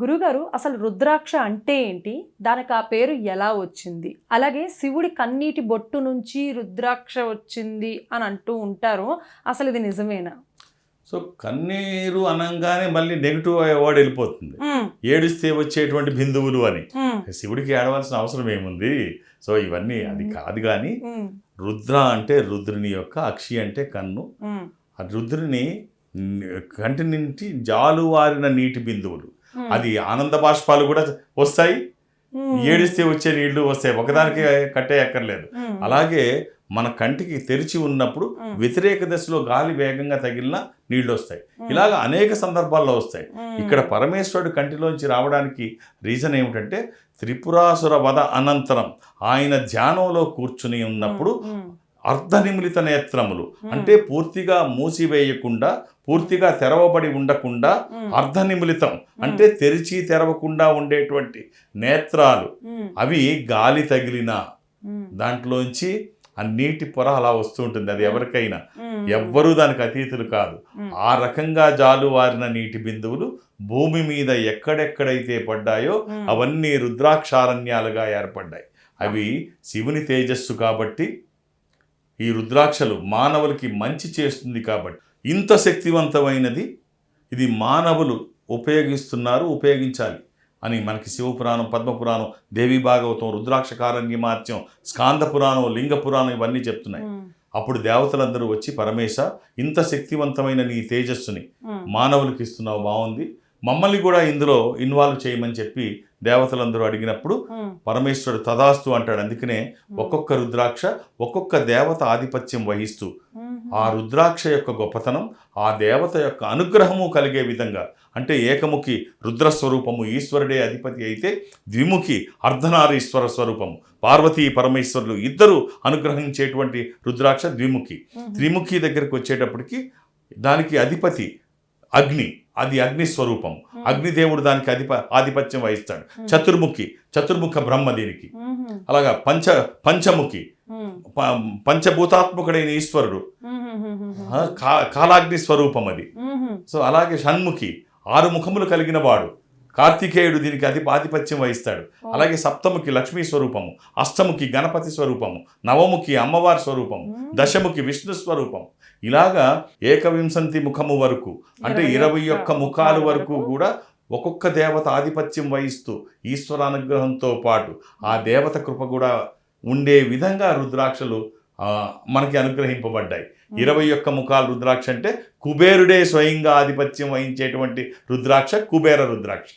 గురుగారు అసలు రుద్రాక్ష అంటే ఏంటి? దానికి ఆ పేరు ఎలా వచ్చింది? అలాగే శివుడి కన్నీటి బొట్టు నుంచి రుద్రాక్ష వచ్చింది అని అంటూ ఉంటారు. అసలు ఇది నిజమేనా? సో కన్నీరు అనంగానే మళ్ళీ నెగిటివ్ వర్డ్ వెళ్ళిపోతుంది. ఏడిస్తే వచ్చేటువంటి బిందువులు అని. శివుడికి ఏడవలసిన అవసరం ఏముంది? సో ఇవన్నీ అది కాదు కానీ రుద్ర అంటే రుద్రుని యొక్క అక్షి అంటే కన్ను. ఆ రుద్రుని కంటి నుంచి జాలువారిన నీటి బిందువులు. అది ఆనంద బాష్పాలు కూడా వస్తాయి. ఉమ్, ఏడిస్తే వచ్చే నీళ్ళు వస్తాయి. ఒకదానికి కట్టే ఎక్కర్లేదు అలాగే మన కంటికి తెరిచి ఉన్నప్పుడు వ్యతిరేక దశలో గాలి వేగంగా తగిలినా నీళ్ళు వస్తాయి. ఇలాగ అనేక సందర్భాల్లో వస్తాయి. ఇక్కడ పరమేశ్వరుడు కంటిలోంచి రావడానికి రీజన్ ఏమిటంటే త్రిపురాసుర వధ అనంతరం ఆయన ధ్యానంలో కూర్చుని ఉన్నప్పుడు అర్ధనిమిలిత నేత్రములు. అంటే పూర్తిగా మూసివేయకుండా పూర్తిగా తెరవబడి ఉండకుండా అర్ధనిమిలితం అంటే తెరిచి తెరవకుండా ఉండేటువంటి నేత్రాలు. అవి గాలి తగిలిన దాంట్లోంచి ఆ నీటి పొర అలా వస్తూ ఉంటుంది. అది ఎవరికైనా. ఎవ్వరూ దానికి అతీతులు కాదు. ఆ రకంగా జాలువారిన నీటి బిందువులు భూమి మీద ఎక్కడెక్కడైతే పడ్డాయో అవన్నీ రుద్రాక్షారణ్యాలుగా ఏర్పడ్డాయి. అవి శివుని తేజస్సు కాబట్టి ఈ రుద్రాక్షలు మానవులకి మంచి చేస్తుంది కాబట్టి. ఇంత శక్తివంతమైనది ఇది మానవులు ఉపయోగిస్తున్నారు ఉపయోగించాలి అని మనకి శివపురాణం పద్మపురాణం దేవి భాగవతం రుద్రాక్ష కారణ్యమాత్యం స్కాంద పురాణం లింగ పురాణం ఇవన్నీ చెప్తున్నాయి. అప్పుడు దేవతలందరూ వచ్చి పరమేశ ఇంత శక్తివంతమైన నీ తేజస్సుని మానవులకి ఇస్తున్నావు బాగుంది. మమ్మల్ని కూడా ఇందులో ఇన్వాల్వ్ చేయమని చెప్పి దేవతలందరూ అడిగినప్పుడు పరమేశ్వరుడు తదాస్తు అంటాడు. అందుకనే ఒక్కొక్క రుద్రాక్ష ఒక్కొక్క దేవత ఆధిపత్యం వహిస్తూ ఆ రుద్రాక్ష యొక్క గొప్పతనం ఆ దేవత యొక్క అనుగ్రహము కలిగే విధంగా అంటే ఏకముఖి రుద్రస్వరూపము ఈశ్వరుడే అధిపతి అయితే ద్విముఖి అర్ధనారీశ్వర స్వరూపము. పార్వతీ పరమేశ్వరులు ఇద్దరు అనుగ్రహించేటువంటి రుద్రాక్ష ద్విముఖి. త్రిముఖి దగ్గరికి వచ్చేటప్పటికి దానికి అధిపతి అగ్ని. అది అగ్ని స్వరూపం. అగ్నిదేవుడు దానికి అధిప ఆధిపత్యం వహిస్తాడు. చతుర్ముఖి. చతుర్ముఖ బ్రహ్మ దీనికి. అలాగా పంచ పంచముఖి. పంచభూతాత్మకుడైన ఈశ్వరుడు. కాలాగ్ని స్వరూపం అది. సో అలాగే షణ్ముఖి. ఆరు ముఖములు కలిగిన వాడు. కార్తికేయుడు దీనికి అధి ఆధిపత్యం వహిస్తాడు. అలాగే సప్తముఖి లక్ష్మీ స్వరూపము అష్టముఖి గణపతి స్వరూపము నవముఖి అమ్మవారి స్వరూపము దశముఖి విష్ణు స్వరూపం. ఇలాగా ఏకవింశంతి ముఖము వరకు అంటే ఇరవై ఒక్క ముఖాలు వరకు కూడా ఒక్కొక్క దేవత ఆధిపత్యం వహిస్తూ ఈశ్వర అనుగ్రహంతో పాటు ఆ దేవత కృప కూడా ఉండే విధంగా రుద్రాక్షలు మనకి అనుగ్రహింపబడ్డాయి. ఇరవై ఒక్క ముఖాలు రుద్రాక్ష అంటే కుబేరుడే స్వయంగా ఆధిపత్యం వహించేటువంటి రుద్రాక్ష కుబేర రుద్రాక్ష.